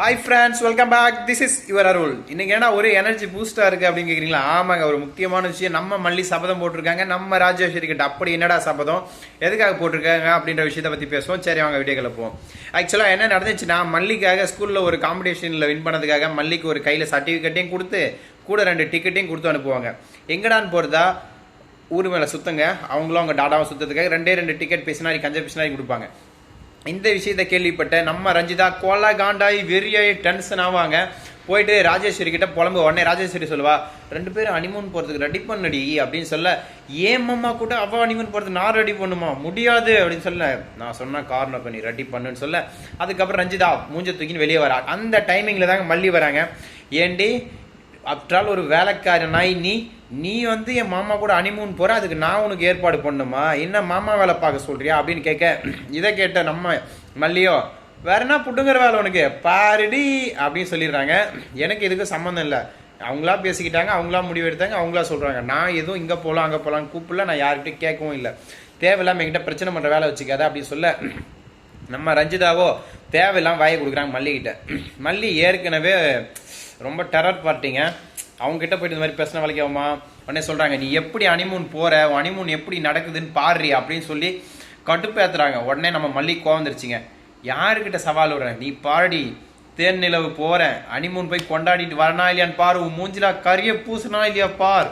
Hi friends welcome back this is your Arul இன்னைக்கு ஏன்னா ஒரு எனர்ஜி பூஸ்டாக இருக்குது அப்படின்னு கேட்குறீங்களா ஆமாங்க ஒரு முக்கியமான விஷயம். நம்ம மல்லி சபதம் போட்டிருக்காங்க. நம்ம ராஜேஸ்வரி கிட்ட அப்படி என்னடா சபதம்? எதுக்காக போட்டிருக்காங்க அப்படின்ற விஷயத்தை பற்றி பேசுவோம். சரி அவங்க வீடியோ போவோம். ஆக்சுவலாக என்ன நடந்துச்சுன்னா மல்லிக்காக ஸ்கூலில் ஒரு காம்படிஷனில் வின் பண்ணதுக்காக மல்லிக்கு ஒரு கையில் சர்டிஃபிகேட்டையும் கொடுத்து கூட ரெண்டு டிக்கெட்டையும் கொடுத்து அனுப்புவாங்க. எங்கடான்னு போகிறதா ஊர் மேலே சுற்றுங்க அவங்களும் அவங்க டாடாவை சுற்றுறதுக்காக ரெண்டே ரெண்டு டிக்கெட் பிசினாரி கஞ்ச பிசினாரி கொடுப்பாங்க. இந்த விஷயத்தை கேள்விப்பட்ட நம்ம ரஞ்சிதா கோலா காண்டாய் வெறியாயி டென்ஷன் ஆவாங்க. போயிட்டு ராஜேஸ்வரி கிட்ட புலம்பு. உடனே ராஜேஸ்வரி சொல்லுவா ரெண்டு பேரும் அனிமூன் போறதுக்கு ரெடி பண்ணடி அப்படின்னு சொல்ல ஏமம்மா கூட அவ அனிமூன் போறதுக்கு நான் ரெடி பண்ணுமா? முடியாது அப்படின்னு சொல்ல நான் சொன்ன காரணம் பண்ணி ரெடி பண்ணுன்னு சொல்ல. அதுக்கப்புறம் ரஞ்சிதா மூஞ்ச தூக்கின்னு வெளியே வரா. அந்த டைமிங்ல தாங்க மல்லி வராங்க. ஏண்டி ஆஃப்டர் ஒரு வேலைக்காரனாய் நீ நீ வந்து என் மாமா கூட அனிமூன் போகிற அதுக்கு நான் உனக்கு ஏற்பாடு பண்ணுமா என்ன மாமா வேலை பார்க்க சொல்கிறியா அப்படின்னு கேட்க இதை கேட்ட நம்ம மல்லியோ வேற என்ன புட்டுங்கிற வேலை உனக்கு? பாருடி அப்படின்னு சொல்லிடுறாங்க. எனக்கு இதுக்கு சம்மந்தம் இல்லை. அவங்களா பேசிக்கிட்டாங்க அவங்களா முடிவு எடுத்தாங்க அவங்களா சொல்கிறாங்க நான் எதுவும் இங்கே போகலாம் அங்கே போகலான்னு கூப்பிடல நான் யார்கிட்டையும் கேட்கவும் இல்லை. தேவையில்லாமல் என்கிட்ட பிரச்சனை பண்ணுற வேலை வச்சுக்காத அப்படின்னு சொல்ல நம்ம ரஞ்சிதாவோ தேவையில்லாம் வாயை கொடுக்குறாங்க மல்லிகிட்ட. மல்லி ஏற்கனவே ரொம்ப டெரர் பார்ட்டிங்க அவங்க கிட்ட போயிட்டு இந்த மாதிரி பேசின வேலைக்கு ஆகுமா உடனே சொல்றாங்க நீ எப்படி அனிமூன் போற? உன் அனிமூன் எப்படி நடக்குதுன்னு பாடுறி அப்படின்னு சொல்லி கட்டுப்பேத்துறாங்க உடனே நம்ம மல்லிகை கோவந்துருச்சுங்க யாருக்கிட்ட சவால் விடுறேன் நீ பாடி தேன் நிலவு போறேன். அனிமூன் போய் கொண்டாடிட்டு வரனா இல்லையான்னு பாரு. உன் மூஞ்சிலா கரிய பூசுனா இல்லையா பார்.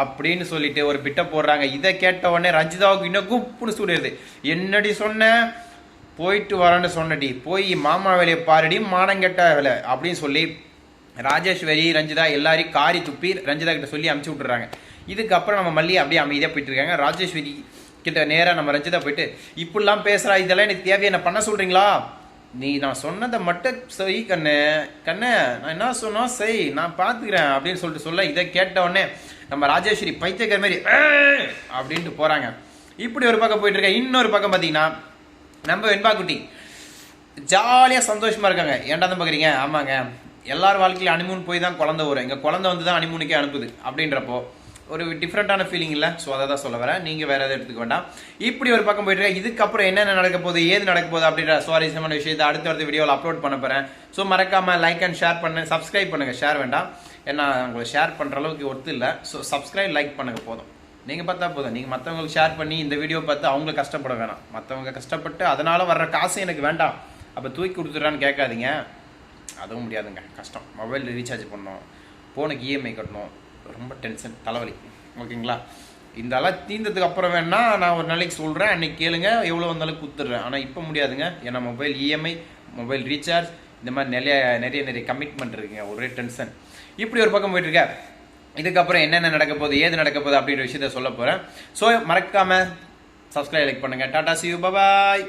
அப்படின்னு சொல்லிட்டு ஒரு பிட்ட போடுறாங்க. இதை கேட்ட உடனே ரஞ்சிதாவுக்கு இன்னும் குப்புன்னு சூடுது என்னடி சொன்ன? போயிட்டு வரேன்னு சொன்னடி. போய் மாமா வேலையை பாருடி மானங்கெட்ட வேலை அப்படின்னு சொல்லி ராஜேஸ்வரி ரஞ்சிதா எல்லாரையும் காரி துப்பி ரஞ்சிதா கிட்ட சொல்லி அமுச்சு விட்டுறாங்க. இதுக்கப்புறம் நம்ம மல்லி அப்படியே அமைதியாக போயிட்டு இருக்காங்க. ராஜேஸ்வரி கிட்ட நேராக நம்ம ரஞ்சிதா போயிட்டு இப்படிலாம் பேசுகிறா இதெல்லாம் எனக்கு தேவையை? என்ன பண்ண சொல்கிறீங்களா நீ நான் சொன்னதை மட்டும் செய் கண்ணு கண்ணு நான் என்ன சொன்னா செய் நான் பார்த்துக்கிறேன் அப்படின்னு சொல்லிட்டு சொல்ல இதை கேட்ட உடனே நம்ம ராஜேஸ்வரி பைத்தியக்கார மாதிரி அப்படின்ட்டு போகிறாங்க இப்படி ஒரு பக்கம் போயிட்டு இருக்க இன்னொரு பக்கம் பார்த்தீங்கன்னா நம்ம வெண்பா குட்டி ஜாலியாக சந்தோஷமாக இருக்காங்க. ஏன்டா தான் பார்க்குறீங்க ஆமாங்க. எல்லார் வாழ்க்கையிலும் அனிமூன் போய் தான் குழந்தை வரும். எங்கள் குழந்தை வந்து தான் அனிமூனுக்கே அனுப்புது அப்படின்றப்போ ஒரு டிஃப்ரெண்ட்டான ஃபீலிங் இல்லை. ஸோ அதை தான் சொல்ல வரேன். நீங்கள் வேறு எதுவும் எடுத்துக்க வேண்டாம். இப்படி ஒரு பக்கம் போயிட்டு இதுக்கப்புறம் என்னென்ன நடக்க போகுது? ஏது நடக்க போகுது? அப்படின்ற சுவாரஸ்யமான விஷயத்தை அடுத்த அடுத்த வீடியோவில் அப்லோட் பண்ண போகிறேன் ஸோ மறக்காமல் லைக் அண்ட் ஷேர் பண்ண. சப்ஸ்கிரைப் பண்ணுங்கள் ஷேர் வேண்டாம். ஏன்னா உங்களை ஷேர் பண்ணுற அளவுக்கு ஒத்து இல்லை. ஸோ சப்ஸ்கிரைப் லைக் பண்ணுங்கள் போதும். நீங்கள் பார்த்தா போதும். நீங்கள் மற்றவங்களுக்கு ஷேர் பண்ணி இந்த வீடியோ பார்த்து அவங்க கஷ்டப்பட வேணாம். மற்றவங்க கஷ்டப்பட்டு அதனால் வர்ற காசு எனக்கு வேண்டாம். அப்போ தூக்கி கொடுத்துட்றான்னு கேட்காதீங்க. அதுவும் முடியாதுங்க. கஷ்டம். மொபைல் ரீசார்ஜ் பண்ணணும். ஃபோனுக்கு இஎம்ஐ கட்டணும். ரொம்ப டென்ஷன் தலைவலி. ஓகேங்களா? இந்த அளவு தீர்ந்ததுக்கு அப்புறம் வேணா நான் ஒரு நாளைக்கு சொல்கிறேன் அன்றைக்கி கேளுங்க. எவ்வளோ வந்தாலும் கொடுத்துட்றேன். ஆனால் இப்போ முடியாதுங்க. ஏன்னா மொபைல் இஎம்ஐ மொபைல் ரீசார்ஜ் இந்த மாதிரி நிறைய நிறைய நிறைய கமிட்மெண்ட் இருக்குங்க. ஒரே டென்ஷன் இப்படி ஒரு பக்கம் போயிட்டுருக்க இதுக்கப்புறம் என்னென்ன நடக்க போகுது ஏது நடக்க போகுது அப்படின்ற விஷயத்த சொல்ல போகிறேன் ஸோ மறக்காமல் சப்ஸ்கிரைப் லைக் பண்ணுங்க. Tata see you bye bye